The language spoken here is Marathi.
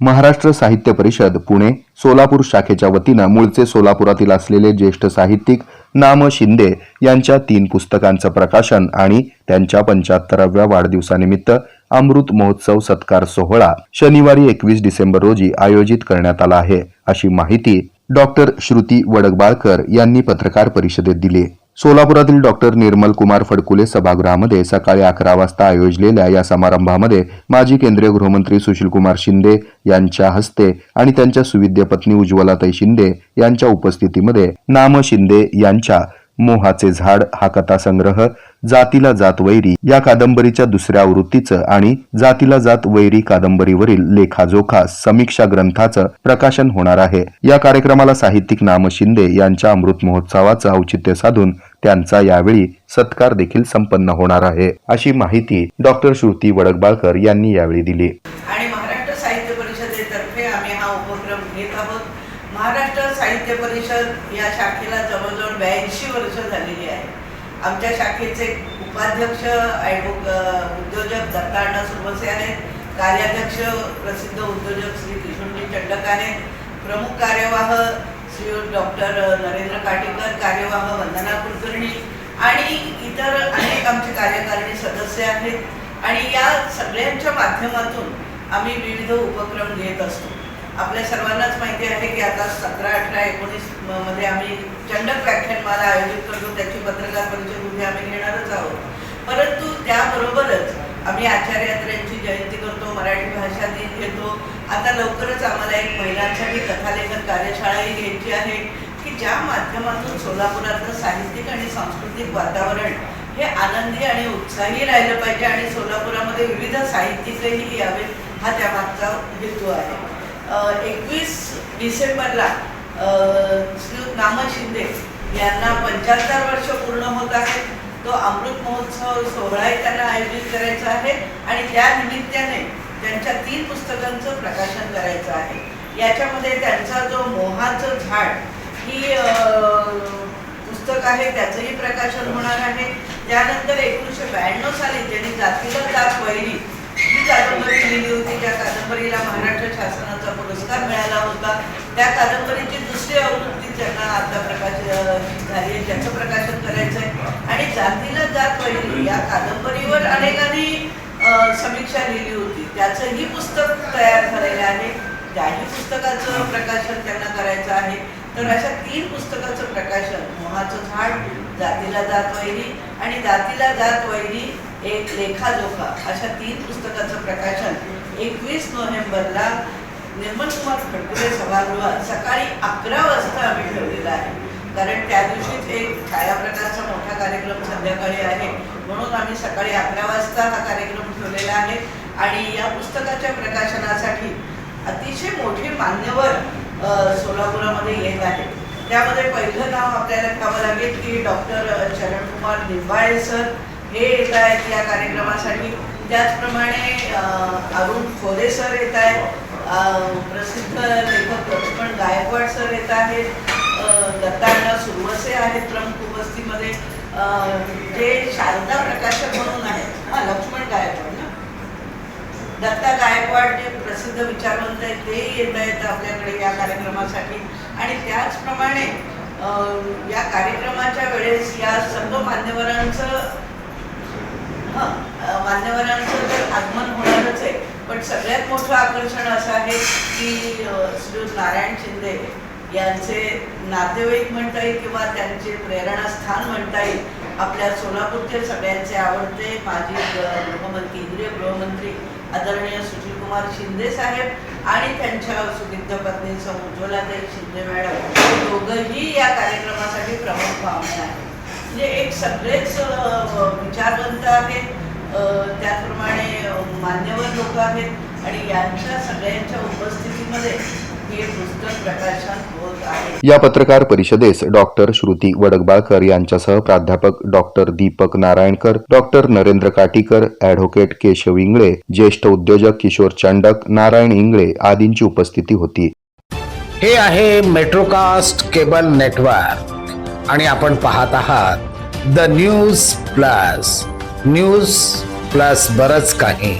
महाराष्ट्र साहित्य परिषद पुणे सोलापूर शाखेच्या वतीनं मूळचे सोलापुरातील असलेले ज्येष्ठ साहित्यिक नाम शिंदे यांच्या तीन पुस्तकांचं प्रकाशन आणि त्यांच्या पंच्याहत्तराव्या वाढदिवसानिमित्त अमृत महोत्सव सत्कार सोहळा शनिवारी एकवीस डिसेंबर रोजी आयोजित करण्यात आला आहे अशी माहिती डॉक्टर श्रुती वडगबाळकर यांनी पत्रकार परिषदेत दिली. सोलापुरातील डॉक्टर निर्मल कुमार फडकुले सभागृहामध्ये सकाळी अकरा वाजता आयोजलेल्या या समारंभामध्ये माजी केंद्रीय गृहमंत्री सुशीलकुमार शिंदे यांच्या हस्ते आणि त्यांच्या सुविद्य पत्नी उज्ज्वलाताई शिंदे यांच्या उपस्थितीमध्ये नाम शिंदे यांच्या मोहाचे झाड हा कथासंग्रह जातीला जात वैरी या कादंबरीच्या दुसऱ्या आवृत्तीचं आणि जातीला जात वैरी कादंबरीवरील लेखाजोखा समीक्षा ग्रंथाचं प्रकाशन होणार आहे. या कार्यक्रमाला साहित्यिक नाम शिंदे यांच्या अमृत महोत्सवाचं औचित्य साधून त्यांचा यावेळी सत्कार देखील संपन्न होणार आहे अशी माहिती डॉक्टर श्रुती वडकबाळकर यांनी यावेळी दिली. आणि महाराष्ट्र साहित्य परिषदेतर्फे आम्ही हा उपक्रम घेत आहोत. महाराष्ट्र साहित्य परिषद या शाखेला जवळजवळ ब्याऐंशी वर्ष झालेली आहे. आमच्या शाखेचे उपाध्यक्ष उद्योजक दत्ताअण्णा सुरवसे आहेत. कार्याध्यक्ष प्रसिद्ध उद्योजक श्री किशोरजी चंडक आहेत. प्रमुख कार्यवाह श्री डॉक्टर नरेंद्र काटेकर कार्यवाह वंदना कुलकर्णी आणि इतर अनेक आमचे कार्यकारिणी सदस्य आहेत. आणि या सगळ्यांच्या माध्यमातून आम्ही विविध उपक्रम घेत असतो. आपल्या सर्वांनाच माहिती आहे की आता सतरा अठरा एकोणीसमध्ये आम्ही चंडक व्याख्यानमाला आयोजित करतो. त्याची पत्रकार परिषद उद्या आम्ही घेणारच आहोत. परंतु त्याबरोबरच आम्ही आचार्यात्र्यांची जयंती करतो मराठी भाषा दिन घेतो. आता लवकरच आम्हाला एक महिलांसाठी कथालेखन कार्यशाळाही घ्यायची आहे की ज्या माध्यमातून सोलापुरातलं साहित्यिक आणि सांस्कृतिक वातावरण हे आनंदी आणि उत्साही राहिलं पाहिजे आणि सोलापुरामध्ये विविध साहित्यिकही यावेत हा त्यामागचा हेतू आहे. एकवीस डिसेंबरला श्री नाम शिंदे यांना पंच्याहत्तर वर्ष पूर्ण होत आहेत. तो अमृत महोत्सव सोहळाही त्यांना आयोजित करायचा आहे आणि त्या निमित्ताने त्यांच्या तीन पुस्तकांचं प्रकाशन करायचं आहे. याच्यामध्ये त्यांचा जो मोहाचं झाड ही पुस्तक आहे त्याचंही प्रकाशन होणार आहे. त्यानंतर एकोणीसशे ब्याण्णव साली त्यांनी जातीला जात वैरी ही कादंबरी लिहिली होती. त्या कादंबरीला महाराष्ट्र शासनाचा पुरस्कार मिळाला होता. त्या कादंबरीची दुसरी आवृत्ती त्यांना आता प्रकाश झाली आहे त्याचं प्रकाशन करायचं आहे आणि जातीला जात वैरी या कादंबरीवर अनेकांनी समीक्षा लिहिली होती. त्याचंही पुस्तक तयार झालेलं आहे. त्याही पुस्तकाचं प्रकाशन त्यांना करायचं आहे तर अशा तीन पुस्तकाचं प्रकाशन मोहाचं झाड जातीला जात वैरी आणि जातीला जात वैरी एक लेखाजोखा अशा तीन पुस्तकाचं प्रकाशन एकवीस नोव्हेंबरला निर्मल कुमार फडकुले सभागृहात सकाळी अकरा वाजता आम्ही ठेवलेला आहे. कारण त्या दिवशीच एक छायाप्रकाशचा मोठा कार्यक्रम संध्याकाळी आहे. म्हणून आम्ही सकाळी अकरा वाजता हा कार्यक्रम ठेवलेला आहे. आणि या पुस्तकाच्या प्रकाशनासाठी अतिशय मोठे मान्यवर सोलापुरामध्ये येत आहेत त्यामध्ये पहिलं नाव आपल्याला घ्यावं लागेल की डॉक्टर चरणकुमार निंबाळे सर हे येत आहेत या कार्यक्रमासाठी. त्याचप्रमाणे अरुण खोरे सर येत आहेत. प्रसिद्ध लेखक लक्ष्मण गायकवाड सर येत आहेत. दत्तांना दत्ताअण्णा सुरवसे आहेत प्रमुख उपस्थितीमध्ये. जे शारदा प्रकाशक म्हणून आहेत. हा लक्ष्मण गायकवाड ना? दत्ता गायकवाड जे प्रसिद्ध विचारवंत आहेत ते येत आहेत आपल्याकडे या कार्यक्रमासाठी. आणि त्याचप्रमाणे अं, या कार्यक्रमाच्या वेळेस या सर्व मान्यवरांचं मान्यवरांचं तर आगमन होणं पण सगळ्यात मोठं आकर्षण असं आहे की श्री नारायण शिंदे यांचे नातेवाईक म्हणता येईल किंवा त्यांचे प्रेरणास्थान म्हणता येईल आपल्या सोलापूरचे सगळ्यांचे आवडते माजी गृहमंत्री केंद्रीय गृहमंत्री आदरणीय सुशीलकुमार शिंदे साहेब आणि त्यांच्या सुदीप्त पत्नी सौ उज्ज्वलाताई शिंदे मॅडम दोघंही या कार्यक्रमासाठी प्रमुख पाहुणे आहेत. म्हणजे एक सगळेच विचारवंत आहेत. त्याचप्रमाणे मान्यवर लोक आहेत आणि यांच्या सगळ्यांच्या उपस्थितीमध्ये हे या पत्रकार परिषदेस डॉक्टर श्रुती वडकबाळकर यांच्यासह प्राध्यापक doctor Deepak Narayankar doctor Narendra Katikar advocate Keshav Ingale ज्येष्ठ उद्योजक किशोर चांडक नारायण इंगळे आदींची उपस्थिती होती. हे आहे मेट्रोकास्ट केबल नेटवर्क आणि आपण पाहत आहात the news plus. News plus बरच काही.